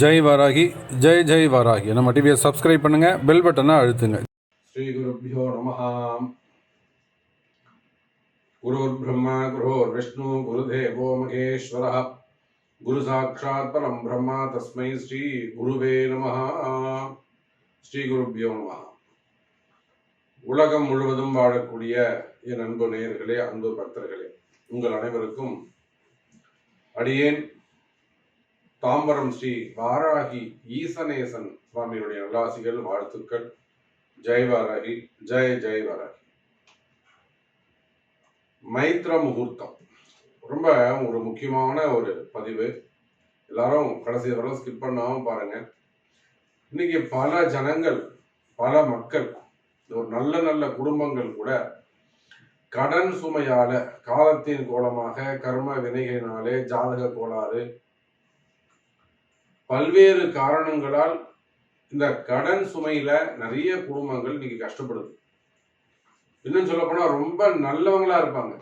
ஜெய் வராகி ஜெய் ஜெய் வராகி. நம்ம டிவியை சப்ஸ்கிரைப் பண்ணுங்க பெல் பட்டனை அழுத்துங்க. ஸ்ரீ குருபியோ நமஹாம் குரோர் பிரம்மா குரோர் விஷ்ணு குரு தேவோ மகேஸ்வர. குரு சாட்சாத் பரம் பிரம்மா தஸ்மை ஸ்ரீ குருவே நம ஸ்ரீ குருபியோ நம உலகம் முழுவதும் வாழக்கூடிய என் அன்பு நேயர்களே அன்பு பக்தர்களே உங்கள் அனைவருக்கும் அடியேன் தாம்பரம் ஸ்ரீ வாராகி ஈசனேசன் சுவாமியுடைய நல்லாசிகள் வாழ்த்துக்கள். ஜெய் வாராகி ஜெய் ஜெய் வாராகி. மைத்ர முகூர்த்தம். ரொம்ப ஒரு முக்கியமான ஒரு பதிவு. எல்லாரும் கடைசி வரலாம் ஸ்கிப் பண்ணாம பாருங்க. இன்னைக்கு பல ஜனங்கள் பல மக்கள் ஒரு நல்ல நல்ல குடும்பங்கள் கூட கடன் சுமையால காலத்தின் கோலமாக கர்ம வினைகளினாலே ஜாதக கோளாறு பல்வேறு காரணங்களால் இந்த கடன் சுமையில நிறைய குடும்பங்கள் இன்னைக்கு கஷ்டப்படுது. இன்னும் சொல்ல போனா ரொம்ப நல்லவங்களா இருப்பாங்க.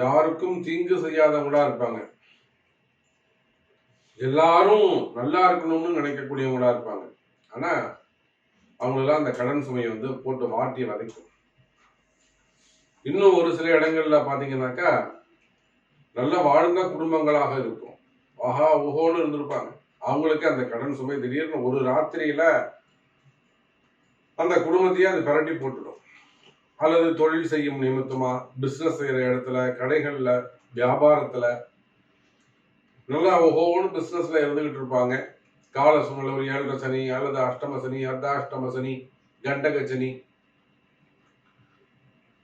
யாருக்கும் தீங்கு செய்யாதவங்களா இருப்பாங்க. எல்லாரும் நல்லா இருக்கணும்னு நினைக்கக்கூடியவங்களா இருப்பாங்க. ஆனா அவங்களெல்லாம் அந்த கடன் சுமையை வந்து போட்டு வாட்டி வதைக்கும் இன்னும் ஒரு சில இடங்கள்ல பாத்தீங்கன்னாக்கா நல்ல வாழ்ந்த குடும்பங்களாக இருக்கும். ஆஹா ஓஹோன்னு இருந்திருப்பாங்க. அவங்களுக்கு அந்த கடன் சுமை திடீர்னு ஒரு ராத்திரியில அந்த குடும்பத்தையே அது பரட்டி போட்டுடும். அல்லது தொழில் செய்யும் நிமித்தமா பிசினஸ் செய்யற இடத்துல கடைகள்ல வியாபாரத்துல நல்லா ஒவ்வொன்று பிஸ்னஸ்ல இருந்துகிட்டு இருப்பாங்க. கால சூழ்நிலை ஒரு ஏழரை சனி அல்லது அஷ்டம சனி அர்த்தாஷ்டம சனி கண்டக சனி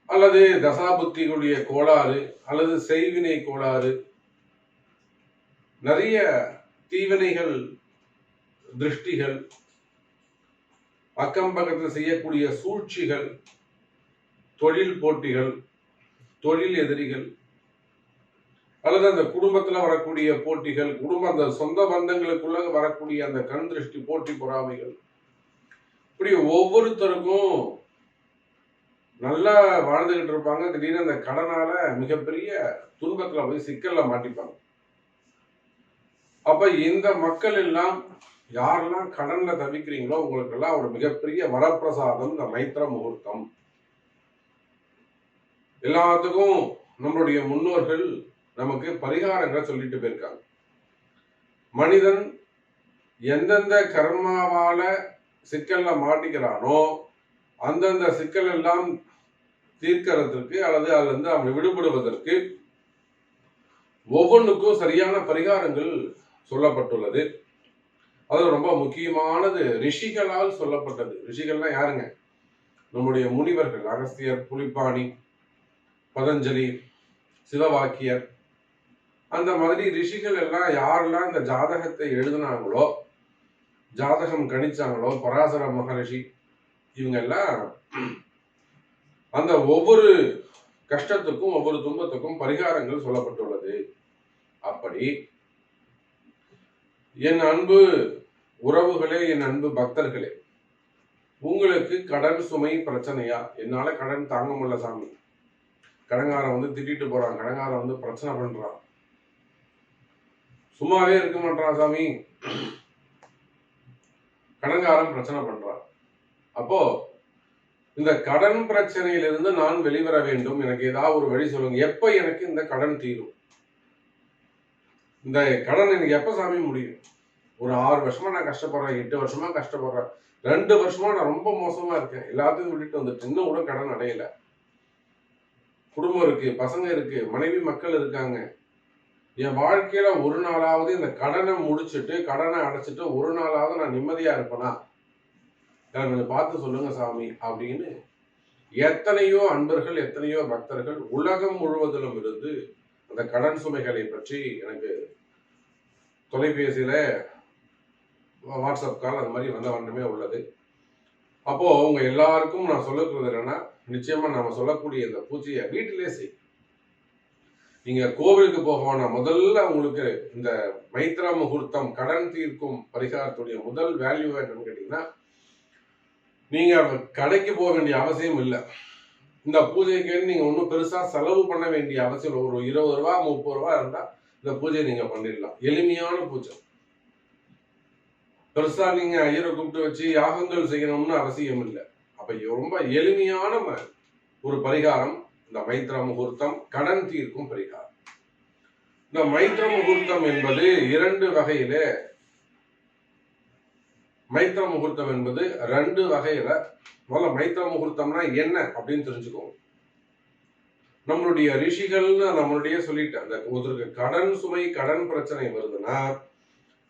அல்லது தசாபுத்திகளுடைய கோளாறு அல்லது செய்வினை கோளாறு நிறைய தீவினைகள் திருஷ்டிகள் அக்கம் பக்கத்தில் செய்யக்கூடிய சூழ்ச்சிகள் தொழில் போட்டிகள் தொழில் எதிரிகள் அல்லது அந்த குடும்பத்தில் வரக்கூடிய போட்டிகள் குடும்ப அந்த சொந்த பந்தங்களுக்குள்ள வரக்கூடிய அந்த கண் திருஷ்டி போட்டி பொறாமைகள். இப்படி ஒவ்வொருத்தருக்கும் நல்லா வாழ்ந்துகிட்டு இருப்பாங்க. திடீர்னு அந்த கடனால மிகப்பெரிய துன்பத்தில் போய் சிக்கல்ல மாட்டிப்பாங்க. அப்ப இந்த மக்கள் எல்லாம் யாரெல்லாம் கடன்ல தவிக்கிறீங்களோ உங்களுக்கு எல்லாம் ஒரு மிகப்பெரிய வரப்பிரசாதம் இந்த மைத்திர முகூர்த்தம். எல்லாத்துக்கும் நம்மளுடைய முன்னோர்கள் நமக்கு பரிகாரங்களை சொல்லிட்டு போயிருக்காங்க. மனிதன் எந்தெந்த கர்மாவால சிக்கல்ல மாட்டிக்கிறானோ அந்தந்த சிக்கல் எல்லாம் தீர்க்கறதுக்கு அல்லது அதுல இருந்து அவனை விடுபடுவதற்கு ஒவ்வொன்றுக்கும் சரியான பரிகாரங்கள் சொல்லப்பட்டுள்ளது. அது ரொம்ப முக்கியமானது ரிஷிகளால் சொல்லப்பட்டது. ரிஷிகள்னா யாருங்க? நம்முடைய முனிவர்கள். அகஸ்தியர் புலிப்பாணி பதஞ்சலி சிவவாக்கியர். அந்த மாதிரி ரிஷிகள் எல்லாம் யாரெல்லாம் இந்த ஜாதகத்தை எழுதினாங்களோ ஜாதகம் கணிச்சாங்களோ பராசர மகரிஷி இவங்க எல்லாம் அந்த ஒவ்வொரு கஷ்டத்துக்கும் ஒவ்வொரு துன்பத்துக்கும் பரிகாரங்கள் சொல்லப்பட்டுள்ளது. அப்படி என் அன்பு உறவுகளே என் அன்பு பக்தர்களே உங்களுக்கு கடன் சுமை பிரச்சனையா? என்னால கடன் தாங்க முடியல சாமி. கடங்காரன் வந்து திட்டிட்டு போறான் கடங்காரன் வந்து பிரச்சனை பண்றான். சும்மாவே இருக்க மாட்டான் சாமி. கடங்காரன் பிரச்சனை பண்றான். அப்போ இந்த கடன் பிரச்சனையிலிருந்து நான் வெளிவர வேண்டும். எனக்கு ஏதாவது ஒரு வழி சொல்லுங்க. எப்ப எனக்கு இந்த கடன் தீரும்? இந்த கடன் எனக்கு எப்போ சாமி முடியும்? ஒரு ஆறு வருஷமா நான் கஷ்டப்படுறேன் எட்டு வருஷமா கஷ்டப்படுறேன் ரெண்டு வருஷமா நான் ரொம்ப மோசமா இருக்கேன். எல்லாத்தையும் சொல்லிட்டு வந்துட்டு இன்னும் கூட கடன் அடையல. குடும்பம் இருக்கு பசங்க இருக்கு மனைவி மக்கள் இருக்காங்க. என் வாழ்க்கையில ஒரு நாளாவது இந்த கடனை முடிச்சுட்டு கடனை அடைச்சிட்டு ஒரு நாளாவது நான் நிம்மதியா இருப்பேனா? எனக்கு கொஞ்சம் பார்த்து சொல்லுங்க சாமி அப்படின்னு எத்தனையோ அன்பர்கள் எத்தனையோ பக்தர்கள் உலகம் முழுவதிலும் இருந்து அந்த கடன் சுமைகளை பற்றி எனக்கு தொலைபேசியில் வாட்ஸ்அப் கால் அந்த மாதிரி வந்த வண்ணமே உள்ளது. அப்போது அவங்க எல்லாருக்கும் நான் சொல்லக்கிறது என்னென்னா நிச்சயமாக நாம் சொல்லக்கூடிய இந்த பூஜையை வீட்டிலே செய். நீங்கள் கோவிலுக்கு போக வேணாம். முதல்ல உங்களுக்கு இந்த மைத்ரா முகூர்த்தம் கடன் தீர்க்கும் பரிகாரத்துடைய முதல் வேல்யூ என்னன்னு கேட்டிங்கன்னா நீங்கள் கடைக்கு போக வேண்டிய அவசியம் இல்லை. இந்த பூஜைக்கு நீங்கள் ஒன்றும் பெருசாக செலவு பண்ண வேண்டிய அவசியம் இல்லை. ஒரு இருபது ரூபா முப்பது ரூபா இருந்தால் இந்த பூஜையை நீங்க பண்ணிடலாம். எளிமையான பூஜை. பெருசா நீங்க ஐயரை கூப்பிட்டு வச்சு யாகங்கள் செய்யணும்னு அவசியம் இல்லை. அப்ப ரொம்ப எளிமையான ஒரு பரிகாரம். இந்த மைத்ர முகூர்த்தம் கடன் தீர்க்கும் பரிகாரம். இந்த மைத்ர முகூர்த்தம் என்பது இரண்டு வகையில மைத்ர முகூர்த்தம் என்பது ரெண்டு வகையில. முதல்ல மைத்ர முகூர்த்தம்னா என்ன அப்படின்னு தெரிஞ்சுக்கோங்க. நம்மளுடைய ரிஷிகள்னு நம்மளுடைய சொல்லிட்டேன். அந்த ஒருத்தருக்கு கடன் சுமை கடன் பிரச்சனை வருதுன்னா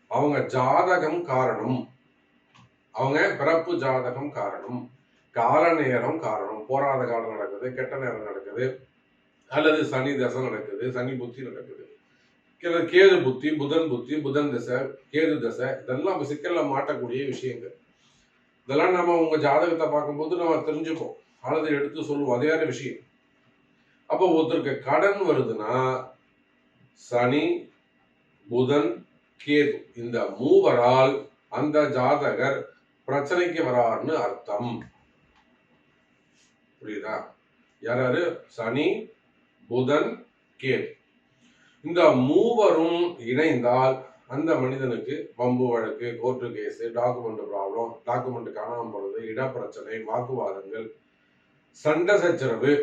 அவங்க ஜாதகம் காரணம். அவங்க பிறப்பு ஜாதகம் காரணம். கால நேரம் காரணம். போராத காலம் நடக்குது கெட்ட நேரம் நடக்குது அல்லது சனி தசை நடக்குது சனி புத்தி நடக்குது. கேது புத்தி புதன் புத்தி புதன் தசை கேது தசை இதெல்லாம் சிக்கல்ல மாட்டக்கூடிய விஷயங்கள். இதெல்லாம் நம்ம உங்க ஜாதகத்தை பார்க்கும்போது நம்ம தெரிஞ்சுப்போம். அல்லது எடுத்து சொல்லுவோம். அதே விஷயம். அப்போ ஒருத்தருக்கு கடன் வருதுன்னா சனி புதன் கேது. இந்த மூவரால் அந்த ஜாதகர் பிரச்சனைக்கு வராருன்னு அர்த்தம். புரியுதா? யாராரு? சனி புதன் கேது. இந்த மூவரும் இணைந்தால் அந்த மனிதனுக்கு வம்பு வழக்கு court case document problem document காணாமல் போறது இடப்பிரச்சனை வாக்குவாதங்கள் சண்டை சச்சரவு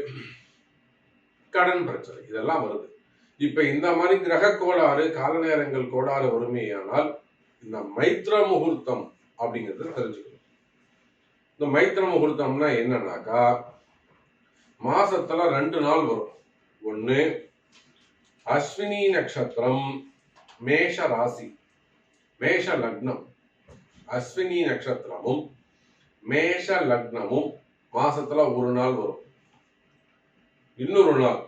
கடன் பிரச்சனை இதெல்லாம் வருது. இப்ப இந்த மாதிரி கிரக கோளாறு கால நேரங்கள் கோளாறு வறுமையானால் இந்த மைத்ர முகூர்த்தம் அப்படிங்கறத தெரிஞ்சுக்கணும். இந்த மைத்ர முகூர்த்தம்னா என்னன்னாக்கா மாசத்துல ரெண்டு நாள் வரும். ஒண்ணு அஸ்வினி நட்சத்திரம் மேஷ ராசி மேஷ லக்னம். அஸ்வினி நட்சத்திரமும் மேஷ லக்னமும் மாசத்துல ஒரு நாள் வரும். இன்னொரு நாள்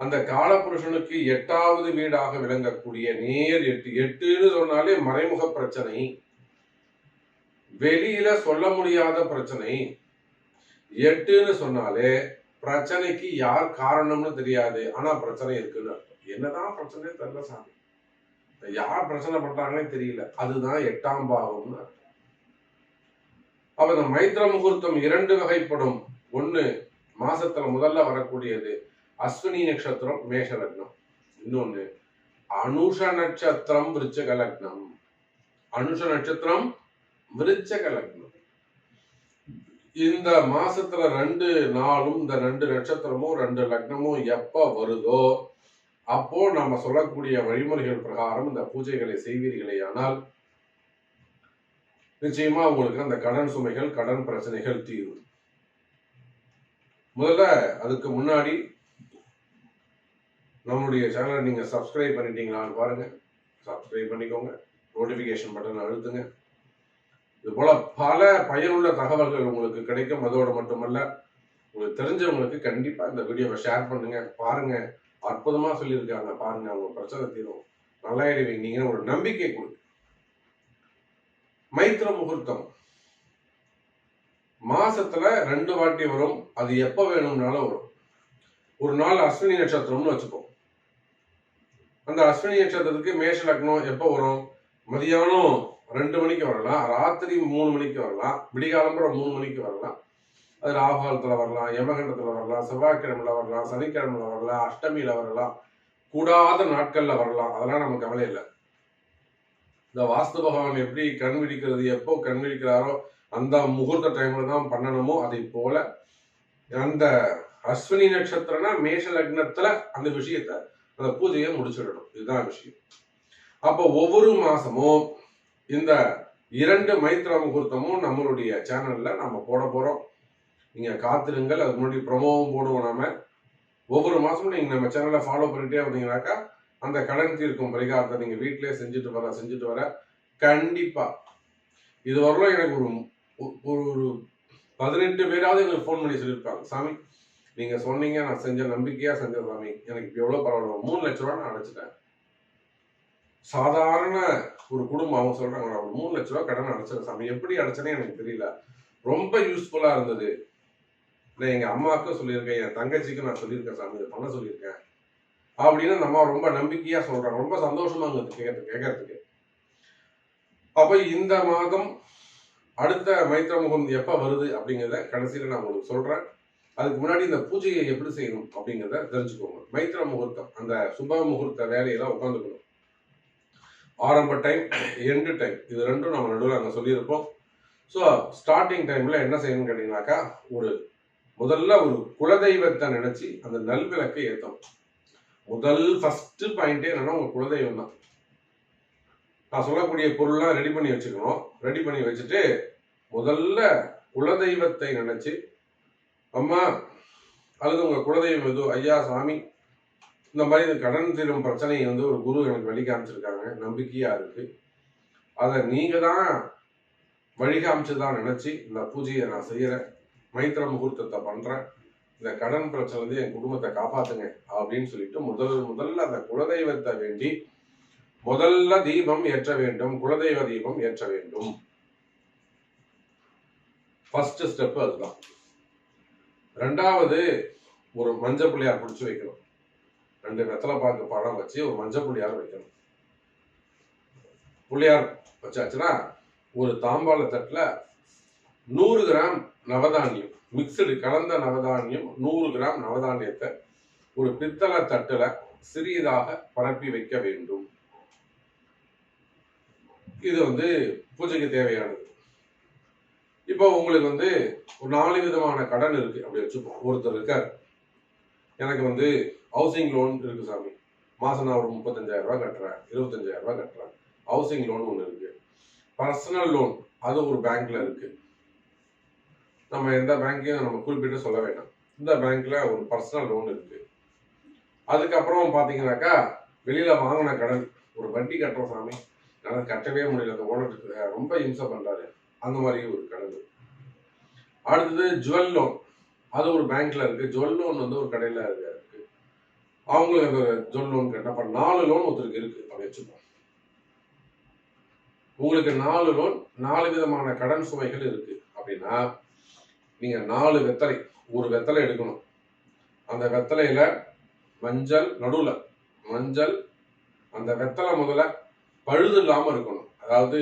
அந்த காலபுருஷனுக்கு எட்டாவது வீடாக விளங்கக்கூடிய நேர் எட்டு எட்டுன்னு சொன்னாலே மறைமுக பிரச்சனை. வெளியில சொல்ல முடியாத பிரச்சனை. எட்டுன்னு சொன்னாலே பிரச்சனைக்கு யார் காரணம்னு தெரியாது. ஆனா பிரச்சனை இருக்குன்னு அர்த்தம். என்னதான் பிரச்சனை தெரியல சாமி. யார் பிரச்சனை பண்றாங்கன்னே தெரியல. அதுதான் எட்டாம் பாவம்னு அர்த்தம். அப்ப இந்த மைத்ர முகூர்த்தம் இரண்டு வகைப்படும். ஒண்ணு மாசத்துல முதல்ல வரக்கூடியது. அஸ்வினி நட்சத்திரம் மேஷ லக்னம் இன்னொன்னு அனுஷ நட்சத்திரம் விருச்சக லக்னம். அனுஷ நட்சத்திரம் விருச்சக லக்னம். இந்த மாசத்துல ரெண்டு நாளும் இந்த ரெண்டு நட்சத்திரமும் ரெண்டு லக்னமும் எப்ப வருதோ அப்போ நம்ம சொல்லக்கூடிய வழிமுறைகள் பிரகாரம் இந்த பூஜைகளை செய்வீர்களே. ஆனால் நிச்சயமா உங்களுக்கு அந்த கடன் சுமைகள் கடன் பிரச்சனைகள் தீரும். முதல்ல அதுக்கு முன்னாடி நம்மளுடைய சேனலை நீங்கள் சப்ஸ்கிரைப் பண்ணிட்டீங்களான்னு பாருங்கள் சப்ஸ்கிரைப் பண்ணிக்கோங்க. நோட்டிஃபிகேஷன் பட்டன் அழுத்துங்க. இது போல் பல பயனுள்ள தகவல்கள் உங்களுக்கு கிடைக்கும். அதோடு மட்டுமல்ல உங்களுக்கு தெரிஞ்சவங்களுக்கு கண்டிப்பாக இந்த வீடியோவை ஷேர் பண்ணுங்கள் பாருங்கள் அற்புதமாக சொல்லியிருக்காங்க. பாருங்கள் அவங்க பிரச்சனை தீரும் நல்லா நீங்க ஒரு நம்பிக்கை கொடுங்க மைத்ர முகூர்த்தம். மாசத்துல ரெண்டு வாட்டி வரும். அது எப்ப வேணும்னாலும் வரும். ஒரு நாள் அஸ்வினி நட்சத்திரம்னு வச்சுப்போம் அந்த அஸ்வினி நட்சத்திரத்துக்கு மேஷ லக்னம் எப்போ வரும்? மதியானம் ரெண்டு மணிக்கு வரலாம் ராத்திரி மூணு மணிக்கு வரலாம் விடிகாலம்புறம் மூணு மணிக்கு வரலாம். அது ராகுகாலத்தில் வரலாம் யமகண்டத்தில் வரலாம் செவ்வாய்க்கிழமையில் வரலாம் சனிக்கிழமையில் வரலாம் அஷ்டமியில் வரலாம். கூடாத நாட்களில் வரலாம். அதெல்லாம் நமக்கு கவலை இல்லை. இந்த வாஸ்து பகவான் எப்படி கண் விழிக்கிறது எப்போ கண் விழிக்கிறாரோ அந்த முகூர்த்த டைமில் தான் பண்ணணுமோ அதை போல அந்த அஸ்வினி நட்சத்திரம்னா மேஷ லக்னத்துல அந்த விஷயத்த அந்த பூஜையை முடிச்சிடணும். இதுதான் விஷயம். அப்போ ஒவ்வொரு மாசமும் இந்த இரண்டு மைத்ர முகூர்த்தமும் நம்மளுடைய சேனல்ல நம்ம போட போறோம். நீங்க காத்திருங்கள். அதுக்கு முன்னாடி ப்ரொமோவும் போடுவோம் நாம. ஒவ்வொரு மாசமும் நீங்க நம்ம சேனலை ஃபாலோ பண்ணிட்டே வந்தீங்கன்னாக்கா அந்த கடன் தீர்க்கும் பரிகாரத்தை நீங்க வீட்டிலேயே செஞ்சுட்டு வர செஞ்சுட்டு வர கண்டிப்பா. இது எனக்கு ஒரு ஒரு ஒரு பதினெட்டு பேராவது எங்களுக்கு ஃபோன் பண்ணி சொல்லியிருப்பாங்க. சாமி நீங்க சொன்னீங்க நான் செஞ்ச நம்பிக்கையா செஞ்ச சாமி. எனக்கு இப்போ எவ்வளவு பரவாயில்ல. மூணு லட்ச ரூபா நான் அடைச்சிட்டேன். சாதாரண ஒரு குடும்பம் அவங்க சொல்றாங்க நான் ஒரு மூணு லட்ச ரூபா கடன் அடைச்சேன் சாமி. எப்படி அடைச்சேனே எனக்கு தெரியல. ரொம்ப யூஸ்ஃபுல்லா இருந்தது. நான் எங்க அம்மாவுக்கும் சொல்லியிருக்கேன் என் தங்கச்சிக்கும் நான் சொல்லியிருக்கேன் சாமி. இதை பண்ண சொல்லியிருக்கேன். அப்படின்னு நம்ம ரொம்ப நம்பிக்கையா சொல்றாங்க. ரொம்ப சந்தோஷமா இருந்தது கேட்கறது கேட்கறதுக்கு. அப்ப இந்த மாதம் அடுத்த மைத்திர முகம் எப்ப வருது அப்படிங்கிறத கடைசியில நான் உங்களுக்கு சொல்றேன். அதுக்கு முன்னாடி இந்த பூஜையை எப்படி செய்யணும் அப்படிங்கிறத தெரிஞ்சுக்கோங்க. மைத்திர முகூர்த்தம் அந்த சுப முகூர்த்த வேலையெல்லாம் உட்காந்துக்கணும் ஆரம்ப டைம் எண்டு டைம் இது ரெண்டும் நம்ம நடுவில் அங்கே சொல்லியிருப்போம். ஸோ ஸ்டார்டிங் டைமில் என்ன செய்யணும்னு கேட்டிங்கனாக்கா ஒரு முதல்ல ஒரு குலதெய்வத்தை நினச்சி அந்த நல்விளக்கை ஏற்றணும் முதல் ஃபஸ்ட்டு பாயிண்டே என்னென்னா உங்கள் குலதெய்வம் தான். நான் சொல்லக்கூடிய பொருள்லாம் ரெடி பண்ணி வச்சுக்கணும். ரெடி பண்ணி வச்சுட்டு முதல்ல குலதெய்வத்தை நினச்சி அம்மா அல்லது உங்க குலதெய்வம் எதுவும் ஐயா சாமி இந்த மாதிரி இந்த கடன் தீரும் பிரச்சனையை வந்து ஒரு குரு எனக்கு வழி காமிச்சிருக்காங்க. நம்பிக்கையா இருக்கு. அதை நீங்க தான் வழி காமிச்சதான் நினச்சி நினைச்சு இந்த பூஜையை நான் செய்யறேன். மைத்திர முகூர்த்தத்தை பண்றேன். இந்த கடன் பிரச்சனை வந்து என் குடும்பத்தை காப்பாத்துங்க அப்படின்னு சொல்லிட்டு முதல் முதல்ல அந்த குலதெய்வத்தை வேண்டி முதல்ல தீபம் ஏற்ற வேண்டும். குலதெய்வ தீபம் ஏற்ற வேண்டும். ஃபர்ஸ்ட் ஸ்டெப் அதுதான். ரெண்டாவது ஒரு மஞ்சள் புள்ளியார் பிடிச்சி வைக்கணும். ரெண்டு வெத்தலை பாக்கு பழம் வச்சு ஒரு மஞ்சள் புள்ளியார் வைக்கணும். புள்ளியார் வச்சாச்சுன்னா ஒரு தாம்பாள தட்டுல நூறு கிராம் நவதானியம் மிக்சடு கலந்த நவதானியம் நூறு கிராம் நவதானியத்தை ஒரு பித்தளை தட்டுல சிறியதாக பரப்பி வைக்க வேண்டும். இது வந்து பூஜைக்கு தேவையானது. இப்போ உங்களுக்கு வந்து ஒரு நாலு விதமான கடன் இருக்கு அப்படி வச்சுப்போம். ஒருத்தர் இருக்கார். எனக்கு வந்து ஹவுசிங் லோன் இருக்கு சாமி. மாசம் நான் ஒரு முப்பத்தஞ்சாயிரம் ரூபாய் கட்டுறேன். இருபத்தஞ்சாயிரம் ரூபாய் கட்டுறேன். ஹவுசிங் லோன் ஒன்று இருக்கு. பர்சனல் லோன் அது ஒரு பேங்க்ல இருக்கு. நம்ம எந்த பேங்க்கையும் நம்ம குறிப்பிட்டு சொல்ல வேண்டாம். இந்த பேங்க்ல ஒரு பர்சனல் லோன் இருக்கு. அதுக்கப்புறம் பார்த்தீங்கன்னாக்கா வெளியில வாங்கின கடன் ஒரு வட்டி கட்டுறோம் சாமி. என்னால் கட்டவே முடியல. அந்த ஓனர் ரொம்ப இம்சை பண்றாரு. அந்த மாதிரி ஒரு கடன் அடுத்தது ஜுவல் லோன். அது ஒரு பேங்க்ல இருக்கு. ஜுவல் லோன் வந்து ஒரு கடையில இருக்கு. அவங்களுக்கு அந்த ஜுவல் லோன் கட்ட அப்ப நாலு லோன் ஒருத்தருக்கு இருக்கு. அப்படி வச்சுப்போம். உங்களுக்கு நாலு லோன் நாலு விதமான கடன் சுமைகள் இருக்கு. அப்படின்னா நீங்க நாலு வெத்தலை ஒரு வெத்தலை எடுக்கணும். அந்த வெத்தலையில மஞ்சள் நடுவுல மஞ்சள் அந்த வெத்தலை முதல்ல பழுது இல்லாம இருக்கணும். அதாவது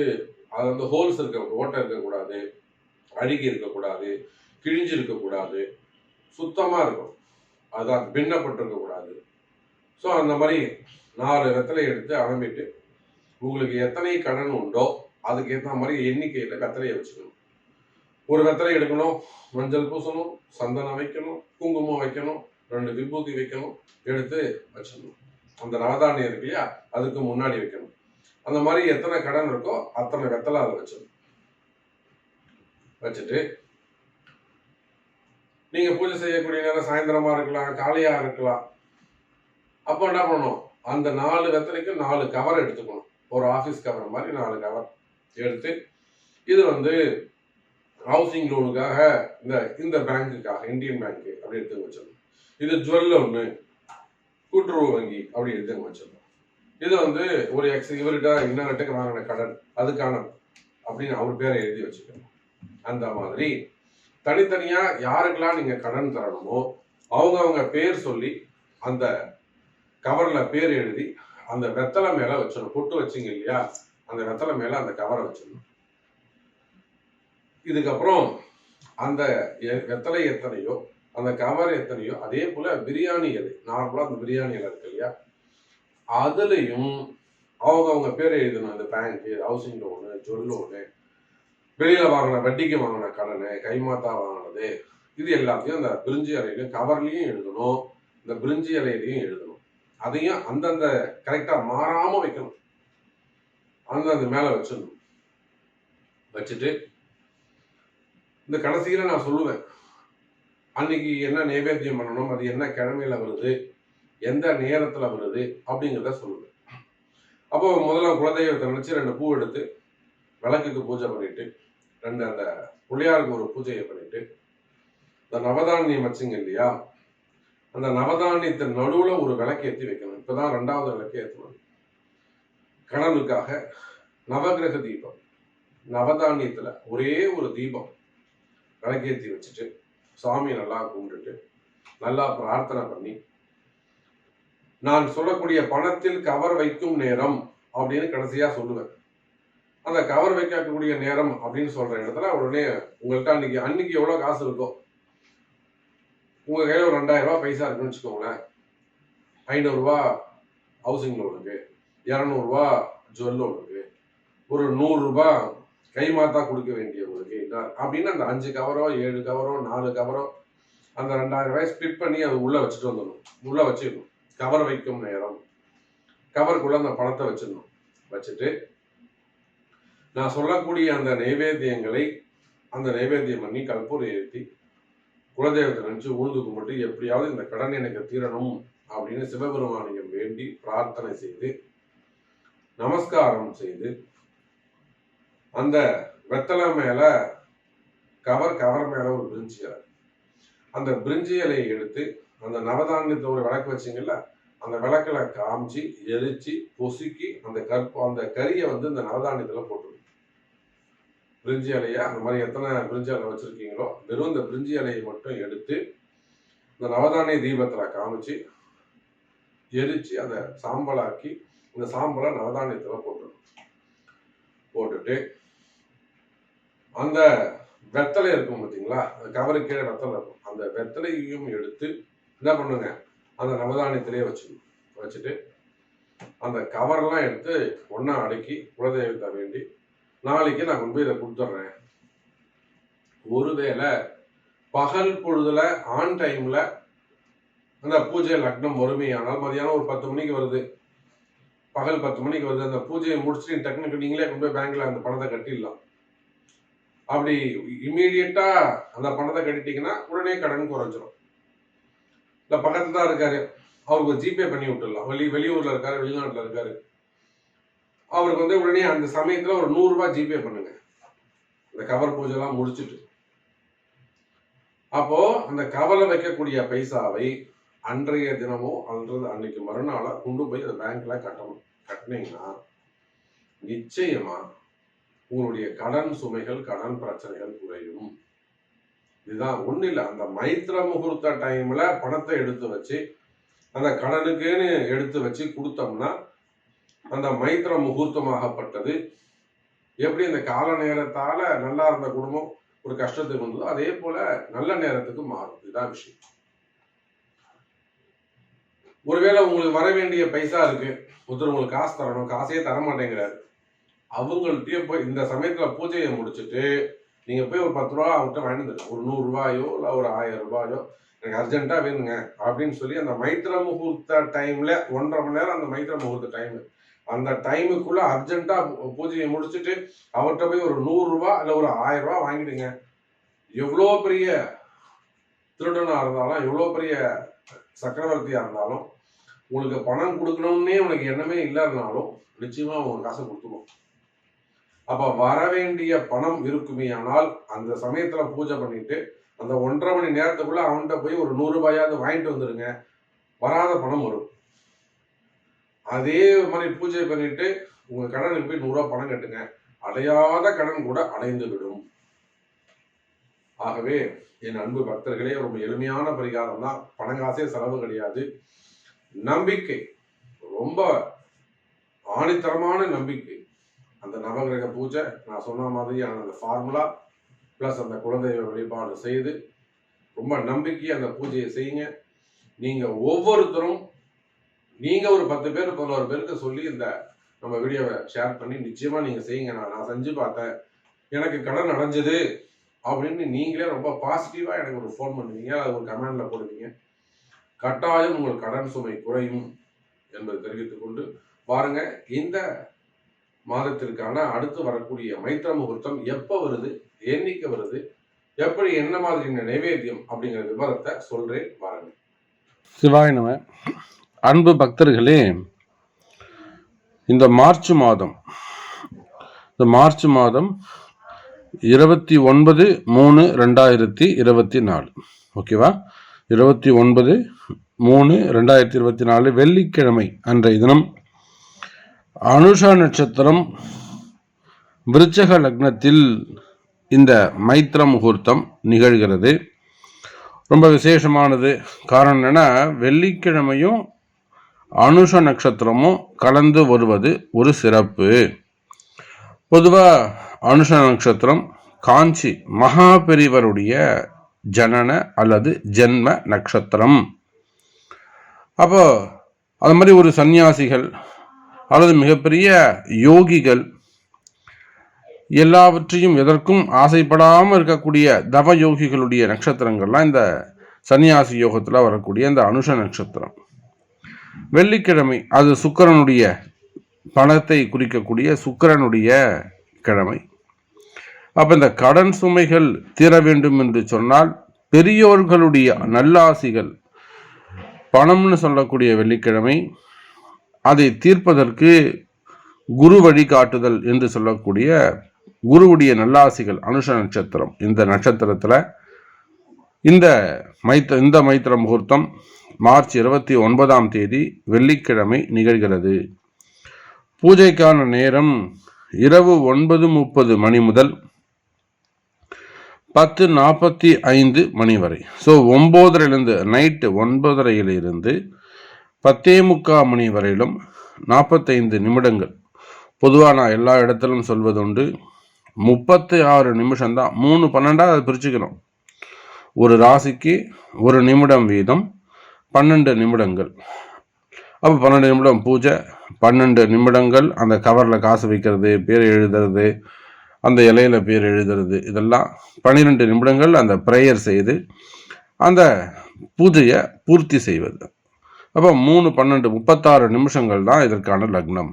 அது வந்து ஹோல்ஸ் இருக்க ஓட்டை இருக்கக்கூடாது அழுகி இருக்கக்கூடாது கிழிஞ்சு இருக்கக்கூடாது சுத்தமாக இருக்கும். அதான் பின்னப்பட்டிருக்கக்கூடாது. ஸோ அந்த மாதிரி நாலு வெத்தலை எடுத்து அளம்பிட்டு உங்களுக்கு எத்தனை கடன் உண்டோ அதுக்கு ஏற்ற மாதிரி எண்ணிக்கையில் வெத்தலையை வச்சுக்கணும். ஒரு வெத்தலை எடுக்கணும் மஞ்சள் பூசணும் சந்தனம் வைக்கணும் குங்குமம் வைக்கணும் ரெண்டு விபூதி வைக்கணும் எடுத்து வச்சிடணும். அந்த நவதானியம் இருக்கு இல்லையா அதுக்கு முன்னாடி வைக்கணும். அந்த மாதிரி எத்தனை கடன் இருக்கோ அத்தனை வெத்தலை அதை வச்சிடணும் வச்சுட்டு நீங்க பூஜை செய்யக்கூடிய நேரம் சாயந்தரமா இருக்கலாம் காலையா இருக்கலாம். அப்போ என்ன பண்ணணும்? அந்த நாலு வெத்தலைக்கு நாலு கவர் எடுத்துக்கணும். ஒரு ஆஃபீஸ் கவர் மாதிரி நாலு கவர் எடுத்து இது வந்து ஹவுசிங் லோனுக்காக இந்த இந்த பேங்க்குக்காக இந்தியன் பேங்க்கு அப்படி எடுத்து வச்சிடணும். இது ஜுவல் ஒன்று கூட்டுறவு வங்கி அப்படி எடுத்து வச்சிடணும். இது வந்து ஒரு எக்ஸ் இவர்கிட்ட இன்னொருட்டுக்கு வாங்கின கடன் அதுக்கான அப்படின்னு அவர் பேரை எழுதி வச்சுக்கணும். அந்த மாதிரி. தனித்தனியா யாருக்கெல்லாம் நீங்க கடன் தரணுமோ அவங்க அவங்க பேர் சொல்லி அந்த கவர்ல பேர் எழுதி அந்த வெத்தலை மேல வச்சிடணும். பொட்டு வச்சிங்க இல்லையா? அந்த வெத்தலை மேல அந்த கவரை வச்சிடணும். இதுக்கப்புறம் அந்த வெத்தலை எத்தனையோ அந்த கவர் எத்தனையோ அதே போல பிரியாணி இலை நார்மலா அந்த பிரியாணி இலை இருக்கு இல்லையா? அதுலயும் அவங்க அவங்க பேரை எழுதணும் அந்த bank housing loan jewel loan வெளியில வாங்கின வட்டிக்கு வாங்கின கடனு கைமாத்தா வாங்கினது இது எல்லாத்தையும் அந்த பிரிஞ்சி இலையிலையும் கவர்லையும் எழுதணும். இந்த பிரிஞ்சி இலையிலையும் எழுதணும். அதையும் அந்தந்த கரெக்டா மாறாம வைக்கணும். அந்தந்த மேல வச்சிடணும். வச்சுட்டு இந்த கடைசியில நான் சொல்லுவேன். அன்னைக்கு என்ன நைவேத்தியம் பண்ணணும் அது என்ன கிழமையில வருது எந்த நேரத்துல வருது அப்படிங்கிறத சொல்லுவேன் அப்போ முதல்ல குலதெய்வத்தை நினைச்சு ரெண்டு பூ எடுத்து விளக்குக்கு பூஜை பண்ணிட்டு ரெண்டு அந்த புள்ளியாருக்கு ஒரு பூஜையை பண்ணிட்டு இந்த நவதானியம் வச்சுங்க இல்லையா? அந்த நவதானியத்தின் நடுவுல ஒரு விளக்கு ஏற்றி வைக்கணும். இப்பதான் ரெண்டாவது விளக்கு ஏற்றணும் கணவனுக்காக நவகிரக தீபம். நவதானியத்துல ஒரே ஒரு தீபம் விளக்கேற்றி வச்சுட்டு சாமியை நல்லா கும்பிட்டுட்டு நல்லா பிரார்த்தனை பண்ணி நான் சொல்லக்கூடிய பணத்தில் கவர் வைக்கும் நேரம் அப்படின்னு கடைசியா சொல்லுவேன். அந்த கவர் வைக்கக்கூடிய நேரம் அப்படின்னு சொல்ற இடத்துல உடனே உங்கள்கிட்ட அன்னைக்கு அன்னைக்கு எவ்வளவு காசு இருக்கோ உங்க கையில ஒரு ரெண்டாயிரம் ரூபாய் பைசா இருக்குன்னு வச்சுக்கோங்களேன். ஐநூறுரூவா ஹவுசிங் லோனுக்கு இரநூறுவா ஜுவல்லோனுக்கு ஒரு நூறுரூபா கைமாத்தா கொடுக்க வேண்டியவங்களுக்கு அப்படின்னு அந்த அஞ்சு கவரோ ஏழு கவரோ நாலு கவரோ அந்த ரெண்டாயிரம் ரூபாய் ஸ்பிட் பண்ணி அது உள்ள வச்சுட்டு வந்துடணும். உள்ள வச்சிடணும். கவர் வைக்கும் நேரம். கவருக்குள்ள அந்த பழத்தை வச்சிடணும். வச்சுட்டு நான் சொல்லக்கூடிய அந்த நைவேத்தியங்களை அந்த நைவேத்தியம் பண்ணி கற்பூரை ஏற்றி குலதெய்வத்தை நினச்சி உழுது கும்பிட்டு எப்படியாவது இந்த கடன் எனக்கு தீரணும் அப்படின்னு சிவபெருமானியம் வேண்டி பிரார்த்தனை செய்து நமஸ்காரம் செய்து அந்த வெத்தலை மேல கவர் கவர் மேல ஒரு பிரிஞ்சி இலை. அந்த பிரிஞ்சி இலையை எடுத்து அந்த நவதானியத்தை ஒரு விளக்கு வச்சிங்கல்ல அந்த விளக்குல காமிச்சு எரிச்சு பொசுக்கி அந்த கற்பு அந்த கறியை வந்து இந்த நவதானியத்தில் போட்டுருங்க பிரிஞ்சி இலையை அந்த மாதிரி எத்தனை பிரிஞ்சி இலை வச்சுருக்கீங்களோ வெறும் இந்த பிரிஞ்சி இலையை மட்டும் எடுத்து இந்த நவதானிய தீபத்தில் காமிச்சு எரிச்சு அதை சாம்பலாக்கி இந்த சாம்பலை நவதானியத்தில் போட்டுருங்க போட்டுட்டு அந்த வெத்தலை இருக்கும் பார்த்தீங்களா கவரு கீழே வெத்தலை இருக்கும். அந்த வெத்தலையையும் எடுத்து என்ன பண்ணுங்க. அந்த நவதானியத்திலே வச்சுக்கணும் வச்சுட்டு அந்த கவரெல்லாம் எடுத்து ஒன்றா அடக்கி குலதெய்வத்தை வேண்டி நாளைக்கு நான் கொண்டு போய் இதை கொடுத்துட்றேன். ஒருவேளை பகல் பொழுதுல ஆன் டைம்ல அந்த பூஜை லக்னம் வறுமையானால் மதியானம் ஒரு பத்து மணிக்கு வருது. பகல் பத்து மணிக்கு வருது. அந்த பூஜையை முடிச்சுட்டு டக்குனுக்கு நீங்களே கொண்டு போய் பேங்க்ல அந்த பணத்தை கட்டிடலாம். அப்படி இம்மீடியட்டா அந்த பணத்தை கட்டிட்டீங்கன்னா உடனே கடன் குறைஞ்சிரும். இல்ல பக்கத்துல தான் இருக்காரு. அவருக்கு ஒரு ஜிபே பண்ணி விட்டுடலாம். வெளி வெளியூர்ல இருக்காரு வெளிநாட்டுல இருக்காரு. அவருக்கு வந்து உடனே அந்த சமயத்துல ஒரு நூறு ரூபாய் ஜிபே பண்ணுங்க. இந்த கவர் பூஜை எல்லாம் முடிச்சிட்டு. அப்போ அந்த கவலை வைக்கக்கூடிய பைசாவை அன்றைய தினமோ அல்லது அன்னைக்கு மறுநாளா கொண்டு போய் அந்த பேங்க்ல கட்டணும். கட்டினீங்கன்னா நிச்சயமா உங்களுடைய கடன் சுமைகள் கடன் பிரச்சனைகள் குறையும். இதுதான் ஒண்ணு இல்லை. அந்த மைத்திர முகூர்த்த டைம்ல பணத்தை எடுத்து வச்சு அந்த கடனுக்குன்னு எடுத்து வச்சு கொடுத்தோம்னா அந்த மைத்திர முகூர்த்தமாகப்பட்டது. எப்படி இந்த கால நேரத்தால நல்லா இருந்த குடும்பம் ஒரு கஷ்டத்துக்கு வந்ததோ அதே போல நல்ல நேரத்துக்கு மாறும். இதுதான் விஷயம். ஒருவேளை உங்களுக்கு வர வேண்டிய பைசா இருக்கு. ஒருத்தர் உங்களுக்கு காசு தரணும். காசே தர மாட்டேங்கிறாரு அவங்கள்ட்டயே போய் இந்த சமயத்துல பூஜையை முடிச்சுட்டு நீங்க போய் ஒரு பத்து ரூபா அவர்கிட்ட வாங்கிட்டு ஒரு நூறு ரூபாயோ இல்ல ஒரு ஆயிரம் ரூபாயோ. எனக்கு அர்ஜென்ட்டா வேணுங்க அப்படின்னு சொல்லி அந்த மைத்திர முகூர்த்த டைம்ல ஒன்றரை மணி நேரம் அந்த மைத்திர முகூர்த்த டைம் அந்த டைமுக்குள்ள அர்ஜென்ட்டா பூஜையை முடிச்சுட்டு அவர்கிட்ட போய் ஒரு நூறு இல்லை இல்ல ஒரு ஆயிரம் ரூபா வாங்கிடுங்க. எவ்வளோ பெரிய திருடனா இருந்தாலும் எவ்வளோ பெரிய சக்கரவர்த்தியா இருந்தாலும் உங்களுக்கு பணம் கொடுக்கணும்னே உனக்கு எண்ணமே இல்லைனாலும் நிச்சயமா உங்களுக்கு காசை கொடுத்துருவோம். அப்ப வர வேண்டிய பணம் இருக்குமே ஆனால் அந்த சமயத்துல பூஜை பண்ணிட்டு அந்த ஒன்றரை மணி நேரத்துக்குள்ள அவன்கிட்ட போய் ஒரு நூறு ரூபாயாவது வாங்கிட்டு வந்துருங்க. வராத பணம் வரும். அதே மாதிரி பூஜை பண்ணிட்டு உங்க கடனுக்கு போய் நூறு ரூபாய் பணம் கட்டுங்க. அடையாத கடன் கூட அடைந்து விடும் ஆகவே என் அன்பு பக்தர்களே ரொம்ப எளிமையான பரிகாரம் தான். பணங்காசே செலவு கிடையாது. நம்பிக்கை ரொம்ப ஆணித்தரமான நம்பிக்கை. அந்த நவகிரக பூஜை நான் சொன்ன மாதிரியான அந்த ஃபார்முலா ப்ளஸ் அந்த குலதெய்வ வழிபாடு செய்து ரொம்ப நம்பிக்கையை அந்த பூஜையை செய்யுங்க. நீங்கள் ஒவ்வொருத்தரும் நீங்கள் ஒரு பத்து பேர் பதினோரு பேருக்கு சொல்லி இந்த நம்ம வீடியோவை ஷேர் பண்ணி நிச்சயமாக நீங்கள் செய்யுங்க. நான் நான் செஞ்சு பார்த்தேன். எனக்கு கடன் அடைஞ்சது அப்படின்னு நீங்களே ரொம்ப பாசிட்டிவாக எனக்கு ஒரு ஃபோன் பண்ணுவீங்க. அது ஒரு கமெண்டில் போடுவீங்க. கட்டாயம் உங்கள் கடன் சுமை குறையும் என்பதை தெரிவித்துக்கொண்டு பாருங்கள் இந்த மாதத்திற்கான அடுத்து வரக்கூடிய மைத்திர முகூர்த்தம் எப்ப வருது எண்ணிக்கை வருது எப்படி என்ன மாதிரியான நைவேத்தியம் அப்படிங்கிற விவரத்தை சொல்றேன் வாருங்க சிவாய நம. அன்பு பக்தர்களே இந்த மார்ச் மாதம் இந்த மார்ச் மாதம் இருபத்தி ஒன்பது மூணு ரெண்டாயிரத்தி இருபத்தி நாலு. ஓகேவா? இருபத்தி ஒன்பது மூணு ரெண்டாயிரத்தி இருபத்தி நாலு வெள்ளிக்கிழமை அன்றைய தினம் அனுஷா நட்சத்திரம் விருச்சக லக்னத்தில் இந்த மைத்திர முகூர்த்தம் நிகழ்கிறது. ரொம்ப விசேஷமானது. காரணம் என்னென்னா வெள்ளிக்கிழமையும் அனுஷ நட்சத்திரமும் கலந்து வருவது ஒரு சிறப்பு. பொதுவாக அனுஷ நட்சத்திரம் காஞ்சி மகாபெரிவருடைய ஜனன அல்லது ஜென்ம நட்சத்திரம். அப்போ அது மாதிரி ஒரு சந்நியாசிகள் அல்லது மிகப்பெரிய யோகிகள் எல்லாவற்றையும் எதற்கும் ஆசைப்படாமல் இருக்கக்கூடிய தவ யோகிகளுடைய நட்சத்திரங்கள்லாம் இந்த சன்னியாசி யோகத்தில் வரக்கூடிய இந்த அனுஷ நட்சத்திரம். வெள்ளிக்கிழமை அது சுக்கிரனுடைய பணத்தை குறிக்கக்கூடிய சுக்கிரனுடைய கிழமை. அப்போ இந்த கடன் சுமைகள் தீர வேண்டும் என்று சொன்னால் பெரியோர்களுடைய நல்லாசிகள் பணம்னு சொல்லக்கூடிய வெள்ளிக்கிழமை அதை தீர்ப்பதற்கு குரு வழிகாட்டுதல் என்று சொல்லக்கூடிய குருவுடைய நல்லாசிகள் அனுஷ நட்சத்திரம். இந்த நட்சத்திரத்தில் இந்த மைத்த இந்த மைத்திர முகூர்த்தம் மார்ச் இருபத்தி ஒன்பதாம் தேதி வெள்ளிக்கிழமை நிகழ்கிறது. பூஜைக்கான நேரம் இரவு ஒன்பது முப்பது மணி முதல் பத்து நாற்பத்தி ஐந்து மணி வரை. ஸோ ஒம்போதரையிலிருந்து நைட்டு ஒன்பதரையிலிருந்து பத்தே முக்கால் மணி வரையிலும் நாற்பத்தைந்து நிமிடங்கள். பொதுவாக நான் எல்லா இடத்திலும் சொல்வதுண்டு முப்பத்தி ஆறு நிமிஷம்தான் மூணு பன்னெண்டாக அதை பிரிச்சுக்கணும். ஒரு ராசிக்கு ஒரு நிமிடம் வீதம் பன்னெண்டு நிமிடங்கள். அப்போ பன்னெண்டு நிமிடம் பூஜை பன்னெண்டு நிமிடங்கள் அந்த கவரில் காசு வைக்கிறது பேர் எழுதுறது அந்த இலையில பேர் எழுதுறது இதெல்லாம் பன்னிரெண்டு நிமிடங்கள் அந்த ப்ரேயர் செய்து அந்த பூஜையை பூர்த்தி செய்வது. அப்போ மூணு பன்னெண்டு முப்பத்தாறு நிமிஷங்கள் தான் இதற்கான லக்னம்.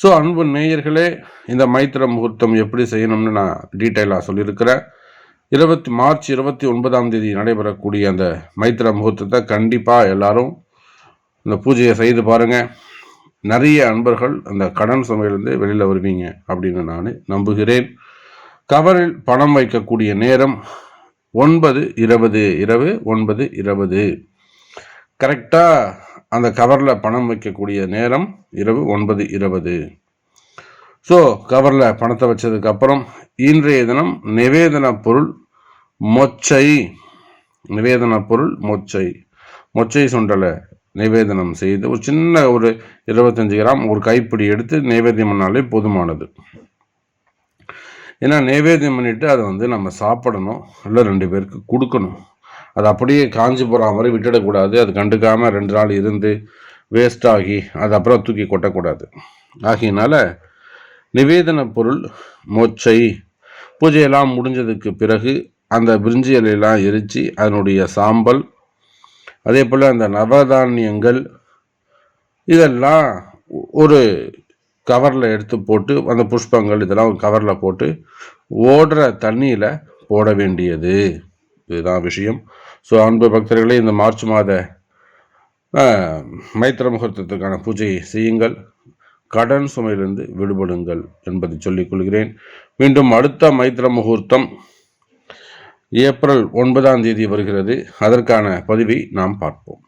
ஸோ அன்பு நேயர்களே இந்த மைத்திர முகூர்த்தம் எப்படி செய்யணும்னு நான் டீட்டெயிலாக சொல்லியிருக்கிறேன். இருபத்தி மார்ச் இருபத்தி ஒன்பதாம் தேதி நடைபெறக்கூடிய அந்த மைத்திர முகூர்த்தத்தை கண்டிப்பாக எல்லாரும் இந்த பூஜையை செய்து பாருங்கள் நிறைய அன்பர்கள் அந்த கடன் சுமையிலேருந்து வெளியில் வருவீங்க அப்படின்னு நான் நம்புகிறேன். கவரில் பணம் வைக்கக்கூடிய நேரம் ஒன்பது இருபது இரவு ஒன்பது இருபது. கரெக்டாக அந்த கவரில் பணம் வைக்கக்கூடிய நேரம் இரவு ஒன்பது இருபது. ஸோ கவரில் பணத்தை வச்சதுக்கப்புறம் இன்றைய தினம் நிவேதன பொருள் மொச்சை. நிவேதன பொருள் மொச்சை. மொச்சை சுண்டலை நிவேதனம் செய்து ஒரு சின்ன ஒரு இருபத்தஞ்சி கிராம் ஒரு கைப்பிடி எடுத்து நைவேத்தியம் பண்ணாலே போதுமானது. ஏன்னா நைவேத்தியம் பண்ணிவிட்டு அதை வந்து நம்ம சாப்பிடணும். இல்லை ரெண்டு பேருக்கு கொடுக்கணும். அது அப்படியே காஞ்சி போகிற மாதிரி விட்டுடக்கூடாது. அது கண்டுக்காமல் ரெண்டு நாள் இருந்து வேஸ்ட் ஆகி அது அப்புறம் தூக்கி கொட்டக்கூடாது. ஆகியனால நிவேதன பொருள் மொச்சை பூஜையெல்லாம் முடிஞ்சதுக்கு பிறகு அந்த பிரிஞ்சி இலையெல்லாம் எரித்து அதனுடைய சாம்பல் அதே போல் அந்த நவதானியங்கள் இதெல்லாம் ஒரு கவரில் எடுத்து போட்டு அந்த புஷ்பங்கள் இதெல்லாம் ஒரு கவரில் போட்டு ஓடுற தண்ணியில் போட வேண்டியது. இதுதான் விஷயம். ஸோ அன்பு பக்தர்களே இந்த மார்ச் மாத மைத்திர முகூர்த்தத்துக்கான பூஜையை செய்யுங்கள். கடன் சுமையிலிருந்து விடுபடுங்கள் என்பதை சொல்லிக் கொள்கிறேன். மீண்டும் அடுத்த மைத்திர முகூர்த்தம் ஏப்ரல் ஒன்பதாம் தேதி வருகிறது. அதற்கான பதிவை நாம் பார்ப்போம்.